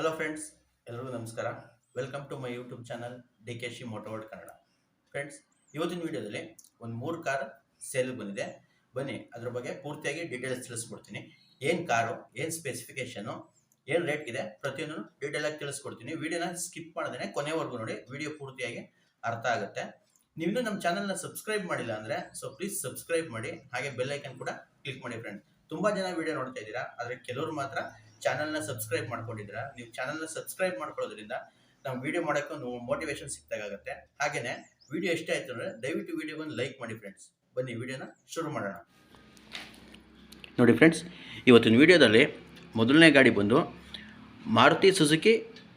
Hello friends ಎಲ್ಲರಿಗೂ ನಮಸ್ಕಾರ. Welcome to my YouTube channel D K she ಮೋಟೋವರ್ಡ್ Kannada friends ಇವತ್ತಿನ ವಿಡಿಯೋದಲ್ಲಿ ಒಂದು ಮೂರು ಕಾರ್ ಸೇಲ್ ಬಂದಿದೆ. ಬನ್ನಿ, ಅದ್ರ ಬಗ್ಗೆ ಪೂರ್ತಿಯಾಗಿ ಡೀಟೇಲ್ಸ್ ತಿಳಿಸ್ಕೊಡ್ತೀನಿ. ಏನು ಕಾರು ಏನು ಸ್ಪೆಸಿಫಿಕೇಶನು ಏನು ರೇಟ್ ಇದೆ, ಪ್ರತಿಯೊಂದನ್ನು ಡೀಟೇಲಾಗಿ ತಿಳಿಸ್ಕೊಡ್ತೀನಿ. ವಿಡಿಯೋನ ಸ್ಕಿಪ್ ಮಾಡಿದ್ರೆ ಕೊನೆವರೆಗೂ ನೋಡಿ, ವಿಡಿಯೋ ಪೂರ್ತಿಯಾಗಿ ಅರ್ಥ ಆಗುತ್ತೆ. ನೀವು ನಮ್ಮ ಚಾನಲ್ನ ಸಬ್ಸ್ಕ್ರೈಬ್ ಮಾಡಿಲ್ಲ ಅಂದರೆ ಸೊ ಪ್ಲೀಸ್ ಸಬ್ಸ್ಕ್ರೈಬ್ ಮಾಡಿ, ಹಾಗೆ ಬೆಲ್ಲೈಕನ್ ಕೂಡ ಕ್ಲಿಕ್ ಮಾಡಿ ಫ್ರೆಂಡ್ ತುಂಬ ಜನ ವಿಡಿಯೋ ನೋಡ್ತಾ ಇದ್ದೀರಾ, ಆದರೆ ಕೆಲವರು ಮಾತ್ರ ಚಾನಲ್ನ ಸಬ್ಸ್ಕ್ರೈಬ್ ಮಾಡ್ಕೊಂಡಿದ್ರ ನೀವು ಚಾನಲ್ನ ಸಬ್ಸ್ಕ್ರೈಬ್ ಮಾಡ್ಕೊಳ್ಳೋದ್ರಿಂದ ನಾವು ವಿಡಿಯೋ ಮಾಡೋಕ್ಕೆ ಒಂದು ಮೋಟಿವೇಶನ್ ಸಿಕ್ತಾಗುತ್ತೆ ಹಾಗೆಯೇ ವಿಡಿಯೋ ಇಷ್ಟ ಆಯ್ತು ಅಂದರೆ ದಯವಿಟ್ಟು ವಿಡಿಯೋಗೊಂದು ಲೈಕ್ ಮಾಡಿ ಫ್ರೆಂಡ್ಸ್ ಬನ್ನಿ ವಿಡಿಯೋನ ಶುರು ಮಾಡೋಣ. ನೋಡಿ ಫ್ರೆಂಡ್ಸ್ ಇವತ್ತಿನ ವಿಡಿಯೋದಲ್ಲಿ ಮೊದಲನೇ ಗಾಡಿ ಬಂದು Maruti Suzuki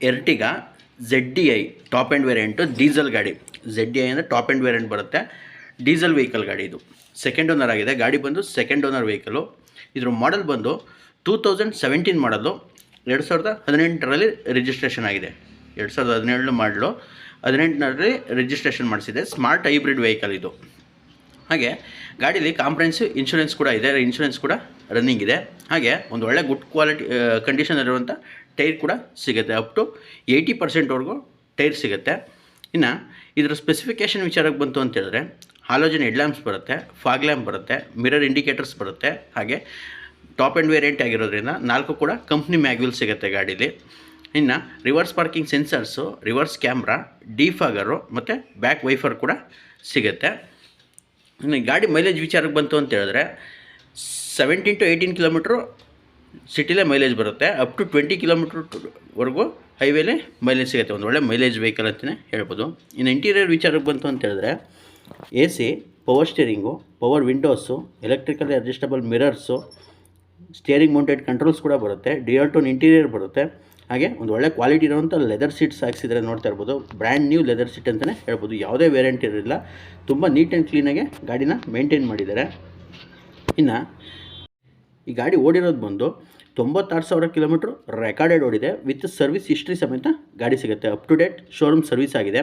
Ertiga Z D I top end variant diesel ಗಾಡಿ. ಝೆಡ್ ಡಿ ಐ ಅಂದರೆ ಟಾಪ್ ಆ್ಯಂಡ್ ವೇರಿಯಂಟ್ ಬರುತ್ತೆ. ಡೀಸೆಲ್ ವೆಹಿಕಲ್ ಗಾಡಿ ಇದು. ಸೆಕೆಂಡ್ ಓನರ್ ಆಗಿದೆ. ಗಾಡಿ ಬಂದು ಸೆಕೆಂಡ್ ಓನರ್ ವೆಹಿಕಲು ಇದ್ರ ಮಾಡೆಲ್ ಬಂದು ಟೂ ತೌಸಂಡ್ ಸೆವೆಂಟೀನ್ ಮಾಡಲು ಎರಡು ಸಾವಿರದ ಹದಿನೆಂಟರಲ್ಲಿ ರಿಜಿಸ್ಟ್ರೇಷನ್ ಆಗಿದೆ. ಎರಡು ಸಾವಿರದ ಹದಿನೇಳು ಮಾಡಲು ಹದಿನೆಂಟರಲ್ಲಿ ರಿಜಿಸ್ಟ್ರೇಷನ್ ಮಾಡಿಸಿದೆ. ಸ್ಮಾರ್ಟ್ ಹೈಬ್ರಿಡ್ ವೆಹಿಕಲ್ ಇದು. ಹಾಗೆ ಗಾಡೀಲಿ ಕಾಂಪ್ರೆನ್ಸಿವ್ ಇನ್ಶೂರೆನ್ಸ್ ಕೂಡ ಇದೆ. ಇನ್ಶೂರೆನ್ಸ್ ಕೂಡ ರನ್ನಿಂಗ್ ಇದೆ. ಹಾಗೆ ಒಂದು ಒಳ್ಳೆ ಗುಡ್ ಕ್ವಾಲಿಟಿ ಕಂಡೀಷನ್ ಟೈರ್ ಕೂಡ ಸಿಗುತ್ತೆ. ಅಪ್ ಟು ಏಯ್ಟಿ ಪರ್ಸೆಂಟ್ವರೆಗೂ ಟೈರ್ ಸಿಗುತ್ತೆ. ಇನ್ನು ಇದರ ಸ್ಪೆಸಿಫಿಕೇಷನ್ ವಿಚಾರಕ್ಕೆ ಬಂತು ಅಂತ ಹೇಳಿದ್ರೆ ಹಾಲೋಜನ್ ಹೆಡ್ ಲ್ಯಾಂಪ್ಸ್ ಬರುತ್ತೆ ಫಾಗ್ ಲ್ಯಾಂಪ್ ಬರುತ್ತೆ ಮಿರರ್ ಇಂಡಿಕೇಟರ್ಸ್ ಬರುತ್ತೆ. ಹಾಗೆ ಟಾಪ್ ಆ್ಯಂಡ್ ವೇರಿಯಂಟ್ ಆಗಿರೋದ್ರಿಂದ ನಾಲ್ಕು ಕೂಡ ಕಂಪ್ನಿ ಮ್ಯಾಗ್ವಿಲ್ ಸಿಗುತ್ತೆ ಗಾಡೀಲಿ. ಇನ್ನು reverse parking sensors, reverse camera, defogger ಮತ್ತು ಬ್ಯಾಕ್ ವೈಫರ್ ಕೂಡ ಸಿಗುತ್ತೆ. ಇನ್ನು ಗಾಡಿ ಮೈಲೇಜ್ ವಿಚಾರಕ್ಕೆ ಬಂತು ಅಂತ ಹೇಳಿದ್ರೆ ಸೆವೆಂಟೀನ್ ಟು ಏಯ್ಟೀನ್ ಕಿಲೋಮೀಟ್ರು ಸಿಟಿಲೇ ಮೈಲೇಜ್ ಬರುತ್ತೆ. ಅಪ್ ಟು ಟ್ವೆಂಟಿ ಕಿಲೋಮೀಟ್ರ್ವರೆಗೂ ಹೈವೇಲಿ ಮೈಲೇಜ್ ಸಿಗುತ್ತೆ. ಒಂದು ಒಳ್ಳೆ ಮೈಲೇಜ್ ವೆಹಿಕಲ್ ಅಂತಲೇ ಹೇಳ್ಬೋದು. ಇನ್ನು ಇಂಟೀರಿಯರ್ ವಿಚಾರಕ್ಕೆ ಬಂತು ಅಂತ ಹೇಳಿದ್ರೆ A C, power steering, power windows, electrical adjustable mirrors steering mounted controls ಕೂಡ ಬರುತ್ತೆ ಡಿಯರ್ ಟೋನ್ ಇಂಟೀರಿಯರ್ ಬರುತ್ತೆ. ಹಾಗೆ ಒಂದು ಒಳ್ಳೆ ಕ್ವಾಲಿಟಿ ಇರುವಂಥ ಲೆದರ್ ಸೀಟ್ಸ್ ಹಾಕ್ಸಿದ್ರೆ ನೋಡ್ತಾ ಇರ್ಬೋದು. ಬ್ರ್ಯಾಂಡ್ ನ್ಯೂ ಲೆದರ್ ಸೀಟ್ ಅಂತಲೇ ಹೇಳ್ಬೋದು. ಯಾವುದೇ ವೇರಿಯಂಟ್ ಇರಲಿಲ್ಲ. ತುಂಬ ನೀಟ್ ಆ್ಯಂಡ್ ಕ್ಲೀನಾಗೆ ಗಾಡಿನ ಮೇಂಟೈನ್ ಮಾಡಿದ್ದಾರೆ. ಇನ್ನು ಈ ಗಾಡಿ ಓಡಿರೋದು ಬಂದು ತೊಂಬತ್ತಾರು ಸಾವಿರ ಕಿಲೋಮೀಟ್ರ್ ರೆಕಾರ್ಡೆಡ್ ಓಡಿದೆ. ವಿತ್ ಸರ್ವಿಸ್ ಹಿಸ್ಟ್ರಿ ಸಮೇತ ಗಾಡಿ ಸಿಗುತ್ತೆ. Up to date showroom service ಆಗಿದೆ.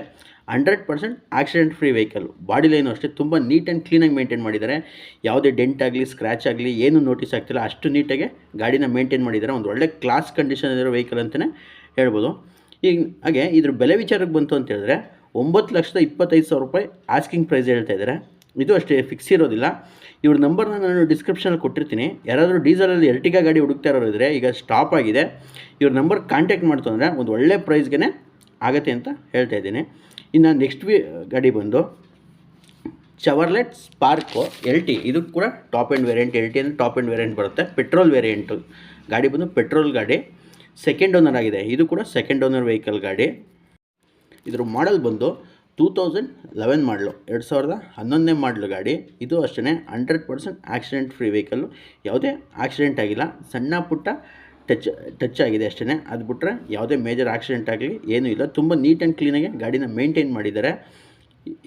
Hundred percent accident free vehicle body line ಅಷ್ಟೇ ತುಂಬ ನೀಟ್ ಆ್ಯಂಡ್ ಕ್ಲೀನಾಗಿ ಮೇಂಟೈನ್ ಮಾಡಿದ್ದಾರೆ. ಯಾವುದೇ ಡೆಂಟ್ ಆಗಲಿ ಸ್ಕ್ರ್ಯಾಚ್ ಆಗಲಿ, ಏನು ನೋಟಿಸ್ ಆಗ್ತಿಲ್ಲ. ಅಷ್ಟು ನೀಟಾಗಿ ಗಾಡಿನ ಮೇಂಟೈನ್ ಮಾಡಿದ್ದಾರೆ. ಒಂದು ಒಳ್ಳೆ ಕ್ಲಾಸ್ ಕಂಡೀಷನ್ ಇರೋ ವೆಹಿಕಲ್ ಅಂತಲೇ ಹೇಳ್ಬೋದು. ಈಗ ಹಾಗೆ ಇದ್ರ ಬೆಲೆ ವಿಚಾರಕ್ಕೆ ಬಂತು ಅಂತ ಹೇಳಿದ್ರೆ ಒಂಬತ್ತು ಲಕ್ಷದ ಇಪ್ಪತ್ತೈದು ಸಾವಿರ ರೂಪಾಯಿ ಆಸ್ಕಿಂಗ್ ಪ್ರೈಸ್ ಹೇಳ್ತಾ ಇದ್ದಾರೆ. ಇದು ಅಷ್ಟೇ ಫಿಕ್ಸ್ ಇರೋದಿಲ್ಲ. ಇವ್ರ ನಂಬರ್ನ ನಾನು ಡಿಸ್ಕ್ರಿಪ್ಷನಲ್ಲಿ ಕೊಟ್ಟಿರ್ತೀನಿ. ಯಾರಾದರೂ ಡೀಸೆಲಲ್ಲಿ ಎರ್ಟಿಗಾ ಗಾಡಿ ಹುಡುಕ್ತಾ ಇರೋರು ಇದ್ದರೆ ಈಗ ಸ್ಟಾಪ್ ಆಗಿದೆ. ಇವ್ರ ನಂಬರ್ ಕಾಂಟ್ಯಾಕ್ಟ್ ಮಾಡ್ತು ಅಂದರೆ ಒಂದು ಒಳ್ಳೆ ಪ್ರೈಸ್ಗೆ ಆಗುತ್ತೆ ಅಂತ ಹೇಳ್ತಾ ಇದ್ದೀನಿ. ಇನ್ನು ನೆಕ್ಸ್ಟ್ ವಿ, ಗಾಡಿ ಬಂದು ಚವರ್ಲೆಟ್ ಸ್ಪಾರ್ಕು ಎಲ್ ಟಿ ಇದು ಕೂಡ top end variant L T ಅಂದರೆ ಟಾಪ್ ಆ್ಯಂಡ್ ವೇರಿಯಂಟ್ ಬರುತ್ತೆ. ಪೆಟ್ರೋಲ್ ವೇರಿಯಂಟು ಗಾಡಿ ಬಂದು ಪೆಟ್ರೋಲ್ ಗಾಡಿ. ಸೆಕೆಂಡ್ ಓನರ್ ಆಗಿದೆ. ಇದು ಕೂಡ ಸೆಕೆಂಡ್ ಓನರ್ ವೆಹಿಕಲ್ ಗಾಡಿ. ಇದ್ರ ಮಾಡೆಲ್ ಬಂದು ಟೂ ತೌಸಂಡ್ ಲೆವೆನ್ ಮಾಡಲು. ಎರಡು ಸಾವಿರದ ಹನ್ನೊಂದನೇ ಮಾಡಲು ಗಾಡಿ. ಇದು ಅಷ್ಟೇ hundred percent accident free vehicle ಯಾವುದೇ ಆಕ್ಸಿಡೆಂಟ್ ಆಗಿಲ್ಲ. ಸಣ್ಣ ಪುಟ್ಟ ಟಚ್ ಟಚ್ ಆಗಿದೆ ಅಷ್ಟೇ ಅದು ಬಿಟ್ಟರೆ ಯಾವುದೇ ಮೇಜರ್ ಆಕ್ಸಿಡೆಂಟ್ ಆಗಲಿ ಏನೂ ಇಲ್ಲ. ತುಂಬ ನೀಟ್ ಆ್ಯಂಡ್ ಕ್ಲೀನಾಗಿ ಗಾಡಿನ ಮೇಂಟೈನ್ ಮಾಡಿದ್ದಾರೆ.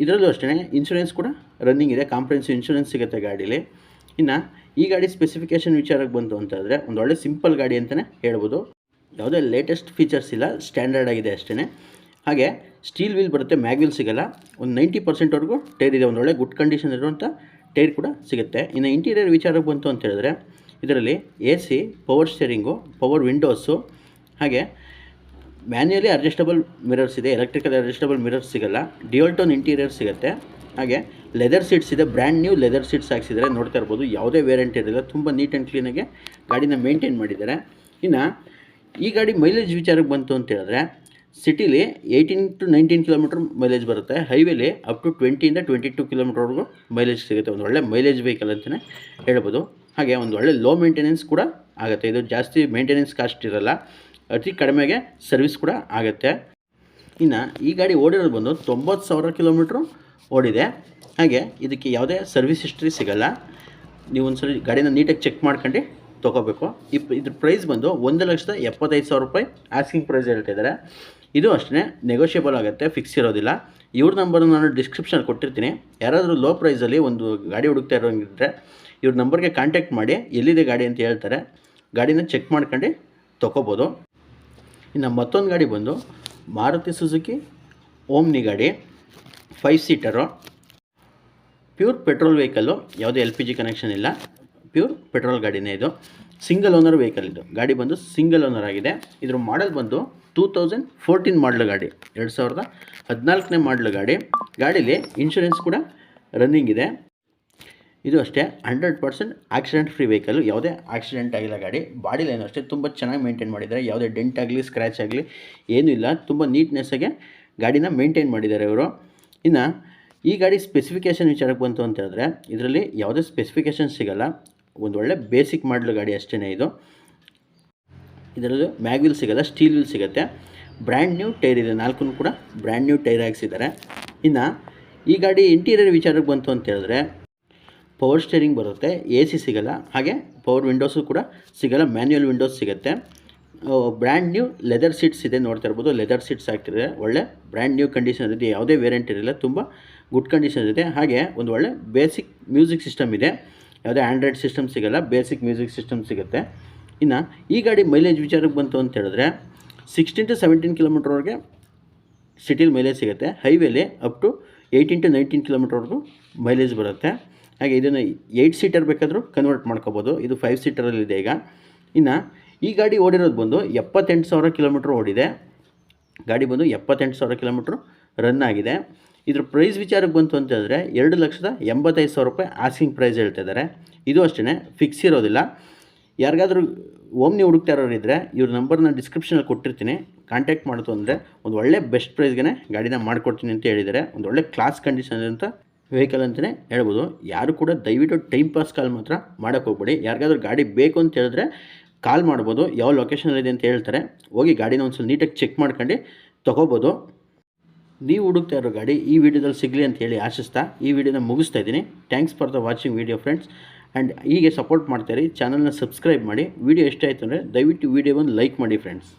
ಇದರಲ್ಲೂ ಅಷ್ಟೇ ಇನ್ಶೂರೆನ್ಸ್ ಕೂಡ ರನ್ನಿಂಗ್ ಇದೆ. ಕಾಂಪ್ರೆನ್ಸಿವ್ ಇನ್ಶೂರೆನ್ಸ್ ಸಿಗುತ್ತೆ ಗಾಡೀಲಿ. ಇನ್ನು ಈ ಗಾಡಿ ಸ್ಪೆಸಿಫಿಕೇಷನ್ ವಿಚಾರಕ್ಕೆ ಬಂತು ಅಂತಂದರೆ ಒಂದು ಒಳ್ಳೆ ಸಿಂಪಲ್ ಗಾಡಿ ಅಂತಲೇ ಹೇಳ್ಬೋದು. ಯಾವುದೇ ಲೇಟೆಸ್ಟ್ ಫೀಚರ್ಸ್ ಇಲ್ಲ. ಸ್ಟ್ಯಾಂಡರ್ಡ್ ಆಗಿದೆ ಅಷ್ಟೇ ಹಾಗೆ ಸ್ಟೀಲ್ ವೀಲ್ ಬರುತ್ತೆ ಮ್ಯಾಗ್ ವೀಲ್ ಸಿಗಲ್ಲ. ಒಂದು ನೈಂಟಿ ಪರ್ಸೆಂಟ್ವರೆಗೂ ಟೈರ್ ಇದೆ ಒಳ್ಳೆ ಗುಡ್ ಕಂಡೀಷನ್ ಇರುವಂಥ ಟೈರ್ ಕೂಡ ಸಿಗುತ್ತೆ. ಇನ್ನು ಇಂಟೀರಿಯರ್ ವಿಚಾರಕ್ಕೆ ಬಂತು ಅಂತ ಹೇಳಿದ್ರೆ, ಇದರಲ್ಲಿ A C power steering power windows ಹಾಗೆ ಮ್ಯಾನ್ಯಲಿ ಅಡ್ಜಸ್ಟಬಲ್ ಮಿರರ್ಸ್ ಇದೆ ಎಲೆಕ್ಟ್ರಿಕಲ್ ಅಡ್ಜಸ್ಟಬಲ್ ಮಿರರ್ಸ್ ಸಿಗಲ್ಲ. ಡಿಯೋಲ್ಟೋನ್ ಇಂಟೀರಿಯರ್ ಸಿಗುತ್ತೆ. ಹಾಗೆ ಲೆದರ್ ಸೀಟ್ಸ್ ಇದೆ ಬ್ರ್ಯಾಂಡ್ ನ್ಯೂ ಲೆದರ್ ಸೀಟ್ಸ್ ಹಾಕ್ಸಿದ್ದಾರೆ ನೋಡ್ತಾ ಇರ್ಬೋದು, ಯಾವುದೇ ವೇರಿಯಂಟ್ ಇರಲಿಲ್ಲ ತುಂಬ ನೀಟ್ ಆ್ಯಂಡ್ ಕ್ಲೀನಾಗಿ ಗಾಡಿನ ಮೇಂಟೈನ್ ಮಾಡಿದ್ದಾರೆ. ಇನ್ನು ಈ ಗಾಡಿ ಮೈಲೇಜ್ ವಿಚಾರಕ್ಕೆ ಬಂತು ಅಂತ ಹೇಳಿದ್ರೆ ಸಿಟಿಲಿ eighteen to nineteen kilometre mileage ಬರುತ್ತೆ. ಹೈವೇಲಿ ಅಪ್ ಟು ಟ್ವೆಂಟಿಯಿಂದ ಟ್ವೆಂಟಿ ಟು ಕಿಲೋಮೀಟ್ರ್ವರೆಗೂ ಮೈಲೇಜ್ ಸಿಗುತ್ತೆ. ಒಂದು ಒಳ್ಳೆ ಮೈಲೇಜ್ ವೆಹಿಕಲ್ ಅಂತಲೇ ಹೇಳ್ಬೋದು. ಹಾಗೆ ಒಂದು ಒಳ್ಳೆ ಲೋ ಮೇಂಟೆನೆನ್ಸ್ ಕೂಡ ಆಗುತ್ತೆ. ಇದು ಜಾಸ್ತಿ ಮೇಂಟೆನೆನ್ಸ್ ಕಾಸ್ಟ್ ಇರಲ್ಲ. ಅತಿ ಕಡಿಮೆಗೆ ಸರ್ವಿಸ್ ಕೂಡ ಆಗುತ್ತೆ. ಇನ್ನು ಈ ಗಾಡಿ ಓಡಿರೋದು ಬಂದು ತೊಂಬತ್ತು ಸಾವಿರ ಕಿಲೋಮೀಟ್ರು ಓಡಿದೆ. ಹಾಗೆ ಇದಕ್ಕೆ ಯಾವುದೇ ಸರ್ವಿಸ್ ಹಿಸ್ಟ್ರಿ ಸಿಗಲ್ಲ. ನೀವು ಒಂದ್ಸಲ ಗಾಡಿನ ನೀಟಾಗಿ ಚೆಕ್ ಮಾಡ್ಕೊಂಡು ತೊಗೋಬೇಕು. ಇಪ್ ಇದ್ರ ಪ್ರೈಸ್ ಬಂದು ಒಂದು ಲಕ್ಷದ ಎಪ್ಪತ್ತೈದು ಸಾವಿರ ರೂಪಾಯಿ ಆಸ್ಕಿಂಗ್ ಪ್ರೈಸ್ ಹೇಳ್ತಿದ್ದಾರೆ ಇದು ಅಷ್ಟೇ ನೆಗೋಷಿಯಬಲ್ ಆಗುತ್ತೆ ಫಿಕ್ಸ್ ಇರೋದಿಲ್ಲ. ಇವ್ರ ನಂಬರ್ ನಾನು ಡಿಸ್ಕ್ರಿಪ್ಷನ್ ಕೊಟ್ಟಿರ್ತೀನಿ. ಯಾರಾದರೂ ಲೋ ಪ್ರೈಸಲ್ಲಿ ಒಂದು ಗಾಡಿ ಹುಡುಕ್ತಾ ಇರೋಂಗಿದ್ರೆ ಇವ್ರ ನಂಬರ್ಗೆ ಕಾಂಟ್ಯಾಕ್ಟ್ ಮಾಡಿ, ಎಲ್ಲಿದೆ ಗಾಡಿ ಅಂತ ಹೇಳ್ತಾರೆ. ಗಾಡಿನ ಚೆಕ್ ಮಾಡ್ಕೊಂಡು ತೊಗೋಬೋದು. ಇನ್ನು ಮತ್ತೊಂದು ಗಾಡಿ ಬಂದು, ಮಾರುತಿ ಸುಜುಕಿ, ಓಮ್ನಿ ಗಾಡಿ five seater pure petrol vehicle ಯಾವುದೇ ಎಲ್ ಪಿ ಜಿ ಕನೆಕ್ಷನ್ ಇಲ್ಲ. ಪ್ಯೂರ್ ಪೆಟ್ರೋಲ್ ಗಾಡಿನೇ ಇದು. ಸಿಂಗಲ್ ಓನರ್ ವೆಹಿಕಲ್ ಇದು. ಗಾಡಿ ಬಂದು ಸಿಂಗಲ್ ಓನರ್ ಆಗಿದೆ. ಇದ್ರ ಮಾಡಲ್ ಬಂದು ಟೂ ತೌಸಂಡ್ ಫೋರ್ಟೀನ್ ಮಾಡಲ್ ಗಾಡಿ. ಎರಡು ಸಾವಿರದ ಹದಿನಾಲ್ಕನೇ ಮಾಡಲ್ ಗಾಡಿ. ಗಾಡೀಲಿ ಇನ್ಶೂರೆನ್ಸ್ ಕೂಡ ರನ್ನಿಂಗ್ ಇದೆ. ಇದು ಅಷ್ಟೇ hundred percent accident free vehicle ಯಾವುದೇ ಆಕ್ಸಿಡೆಂಟ್ ಆಗಿಲ್ಲ ಗಾಡಿ. ಬಾಡಿ ಲೈನ್ ಅಷ್ಟೇ, ತುಂಬ ಚೆನ್ನಾಗಿ ಮೇಂಟೈನ್ ಮಾಡಿದ್ದಾರೆ. ಯಾವುದೇ ಡೆಂಟ್ ಆಗಲಿ ಸ್ಕ್ರ್ಯಾಚ್ ಆಗಲಿ, ಏನೂ ಇಲ್ಲ. ತುಂಬ ನೀಟ್ನೆಸ್ಸಾಗೆ ಗಾಡಿನ ಮೇಂಟೈನ್ ಮಾಡಿದ್ದಾರೆ ಇವರು. ಇನ್ನು ಈ ಗಾಡಿ ಸ್ಪೆಸಿಫಿಕೇಷನ್ ವಿಚಾರಕ್ಕೆ ಬಂತು ಅಂತ ಹೇಳಿದ್ರೆ, ಇದರಲ್ಲಿ ಯಾವುದೇ ಸ್ಪೆಸಿಫಿಕೇಷನ್ ಸಿಗಲ್ಲ. ಒಂದು ಒಳ್ಳೆ ಬೇಸಿಕ್ ಮಾಡಲು ಗಾಡಿ ಅಷ್ಟೇ ಇದು. ಇದರಲ್ಲಿ ಮ್ಯಾಗ್ ವೀಲ್ ಸಿಗಲ್ಲ ಸ್ಟೀಲ್ ವೀಲ್ ಸಿಗುತ್ತೆ. ಬ್ರ್ಯಾಂಡ್ ನ್ಯೂ ಟೈರ್ ಇದೆ ನಾಲ್ಕು ಕೂಡ ಬ್ರ್ಯಾಂಡ್ ನ್ಯೂ ಟೈರ್ ಹಾಕ್ಸಿದ್ದಾರೆ. ಇನ್ನು ಈ ಗಾಡಿ ಇಂಟೀರಿಯರ್ ವಿಚಾರಕ್ಕೆ ಬಂತು ಅಂತ ಹೇಳಿದ್ರೆ ಪವರ್ ಸ್ಟೇರಿಂಗ್ ಬರುತ್ತೆ ಎ ಸಿ ಸಿಗಲ್ಲ, ಹಾಗೆ ಪವರ್ ವಿಂಡೋಸು ಕೂಡ ಸಿಗಲ್ಲ ಮ್ಯಾನ್ಯುಯಲ್ ವಿಂಡೋಸ್ ಸಿಗುತ್ತೆ. ಬ್ರ್ಯಾಂಡ್ ನ್ಯೂ ಲೆದರ್ ಸೀಟ್ಸ್ ಇದೆ, ನೋಡ್ತಾ ಇರ್ಬೋದು ಲೆದರ್ ಸೀಟ್ಸ್ ಹಾಕ್ತಿದ್ರೆ ಒಳ್ಳೆ ಬ್ರ್ಯಾಂಡ್ ನ್ಯೂ ಕಂಡೀಷನ್ ಇದೆ ಯಾವುದೇ ವೇರಿಯಂಟ್ ಇರಲಿಲ್ಲ ತುಂಬ ಗುಡ್ ಕಂಡೀಷನ್ ಇದೆ ಹಾಗೆ ಒಂದು ಒಳ್ಳೆ ಬೇಸಿಕ್ ಮ್ಯೂಸಿಕ್ ಸಿಸ್ಟಮ್ ಇದೆ. ಯಾವುದೇ ಆ್ಯಂಡ್ರಾಯ್ಡ್ ಸಿಸ್ಟಮ್ ಸಿಗೋಲ್ಲ ಬೇಸಿಕ್ ಮ್ಯೂಸಿಕ್ ಸಿಸ್ಟಮ್ ಸಿಗುತ್ತೆ. ಇನ್ನು ಈ ಗಾಡಿ ಮೈಲೇಜ್ ವಿಚಾರಕ್ಕೆ ಬಂತು ಅಂತ ಹೇಳಿದ್ರೆ ಸಿಕ್ಸ್ಟೀನ್ ಟು ಸೆವೆಂಟೀನ್ ಕಿಲೋಮೀಟ್ರ್ವರೆಗೆ ಸಿಟಿಲಿ ಮೈಲೇಜ್ ಸಿಗುತ್ತೆ. ಹೈವೇಲಿ up to eighteen to nineteen ಕಿಲೋಮೀಟ್ರ್ವರೆಗೂ mileage ಬರುತ್ತೆ. ಹಾಗೆ ಇದನ್ನು ಏಯ್ಟ್ ಸೀಟರ್ ಬೇಕಾದರೂ ಕನ್ವರ್ಟ್ ಮಾಡ್ಕೋಬೋದು. ಇದು ಫೈವ್ ಸೀಟರಲ್ಲಿದೆ ಈಗ. ಇನ್ನು ಈ ಗಾಡಿ ಓಡಿರೋದು ಬಂದು ಎಪ್ಪತ್ತೆಂಟು ಸಾವಿರ ಕಿಲೋಮೀಟ್ರ್ ಓಡಿದೆ. ಗಾಡಿ ಬಂದು ಎಪ್ಪತ್ತೆಂಟು ಸಾವಿರ ಕಿಲೋಮೀಟ್ರ್ ರನ್ ಆಗಿದೆ. ಇದ್ರ ಪ್ರೈಸ್ ವಿಚಾರಕ್ಕೆ ಬಂತು ಅಂತ ಹೇಳಿದ್ರೆ ಎರಡು ಲಕ್ಷದ ಎಂಬತ್ತೈದು ಸಾವಿರ ರೂಪಾಯಿ ಆಸ್ಕಿಂಗ್ ಪ್ರೈಸ್ ಹೇಳ್ತಾ ಇದ್ದಾರೆ. ಇದು ಅಷ್ಟೇ ಫಿಕ್ಸ್ ಇರೋದಿಲ್ಲ. ಯಾರಿಗಾದರೂ ಓಮ್ನಿ ಹುಡುಕ್ತಾ ಇರೋರು ಇದ್ದರೆ ಇವ್ರ ನಂಬರ್ನ ಡಿಸ್ಕ್ರಿಪ್ಷನಲ್ಲಿ ಕೊಟ್ಟಿರ್ತೀನಿ. ಕಾಂಟ್ಯಾಕ್ಟ್ ಮಾಡ್ತು ಅಂದರೆ ಒಂದು ಒಳ್ಳೆ ಬೆಸ್ಟ್ ಪ್ರೈಸ್ಗೆ ಗಾಡಿನ ಮಾಡಿಕೊಡ್ತೀನಿ ಅಂತ ಹೇಳಿದ್ದಾರೆ. ಒಂದು ಒಳ್ಳೆ ಕ್ಲಾಸ್ ಕಂಡೀಷನ್ ಅಂತ ವೆಹಿಕಲ್ ಅಂತಲೇ ಹೇಳ್ಬೋದು. ಯಾರು ಕೂಡ ದಯವಿಟ್ಟು ಟೈಮ್ ಪಾಸ್ ಕಾಲ್ ಮಾತ್ರ ಮಾಡೋಕ್ಕೆ ಹೋಗ್ಬೇಡಿ. ಯಾರಿಗಾದ್ರೂ ಗಾಡಿ ಬೇಕು ಅಂತ ಹೇಳಿದ್ರೆ ಕಾಲ್ ಮಾಡ್ಬೋದು. ಯಾವ ಲೊಕೇಶನಲ್ಲಿದೆ ಅಂತ ಹೇಳ್ತಾರೆ. ಹೋಗಿ ಗಾಡಿನ ಒಂದು ಸ್ವಲ್ಪ ನೀಟಾಗಿ ಚೆಕ್ ಮಾಡ್ಕೊಂಡು ತೊಗೋಬೋದು. ನೀವು ಹುಡುಕ್ತಾ ಇರೋ ಗಾಡಿ ಈ ವಿಡಿಯೋದಲ್ಲಿ ಸಿಗಲಿ ಅಂತ ಹೇಳಿ ಆಶಿಸ್ತಾ ಈ ವಿಡಿಯೋನ ಮುಗಿಸ್ತಾ ಇದ್ದೀನಿ. Thanks for the watching video friends and ಹೀಗೆ ಸಪೋರ್ಟ್ ಮಾಡ್ತಾಯಿರಿ ಚಾನಲ್ನ ಸಬ್ಸ್ಕ್ರೈಬ್ ಮಾಡಿ. ವಿಡಿಯೋ ಎಷ್ಟಾಯಿತು ಅಂದರೆ ದಯವಿಟ್ಟು ವಿಡಿಯೋವನ್ನು ಲೈಕ್ ಮಾಡಿ ಫ್ರೆಂಡ್ಸ್